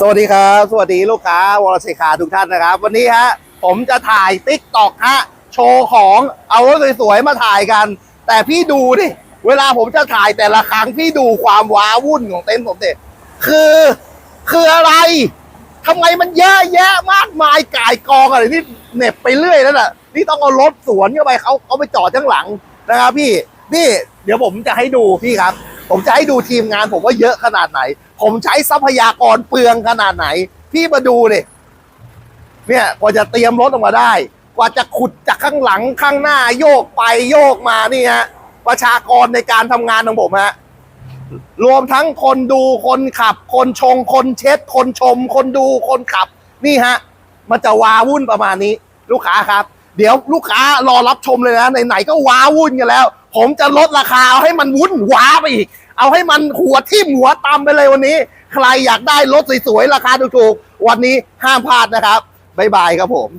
สวัสดีครับ สวัสดีลูกค้าวรชัยคาทุกท่านนะครับ วันนี้ฮะผมจะถ่ายติ๊กตอกฮะโชว์ของเอารถสวยๆมาถ่ายกัน แต่พี่ดูดิเวลาผมจะถ่ายแต่ละครั้งพี่ดูความว้าวุ่นของเต็นท์ผมเด็คือคืออะไรทำไมมันเยอะแยะมากมายก่ายกองอะไรนี่เหน็บไปเรื่อยแล้วน่ะนี่ต้องเอารถสวนเข้าไปเขาเขาไปจอดข้างหลังนะครับพี่นี่เดี๋ยวผมจะให้ดูพี่ครับ ผมจะให้ดูทีมงานผมว่าเยอะขนาดไหน ผมใช้ทรัพยากรเปลืองขนาดไหน พี่มาดูเลยเนี่ยกว่าจะเตรียมรถออกมาได้ กว่าจะขุดจากข้างหลังข้างหน้าโยกไปโยกมานี่ฮะประชากรในการทำงานของผมฮะรวมทั้งคนดูคนขับ คนชง คนเช็ด คนชม คนดูคนขับ นี่ฮะ มันจะวาวุ่นประมาณนี้ ลูกค้าครับ เดี๋ยวลูกค้ารอรับชมเลยนะไหนๆก็ว้าวุ่นกันแล้ว ผมจะลดราคาเอาให้มันวุ่นว้าไปอีก เอาให้มันหัวทิ่มหัวตำไปเลยวันนี้ ใครอยากได้รถสวยๆราคาถูกๆวันนี้ห้ามพลาดนะครับบ๊ายบายครับผม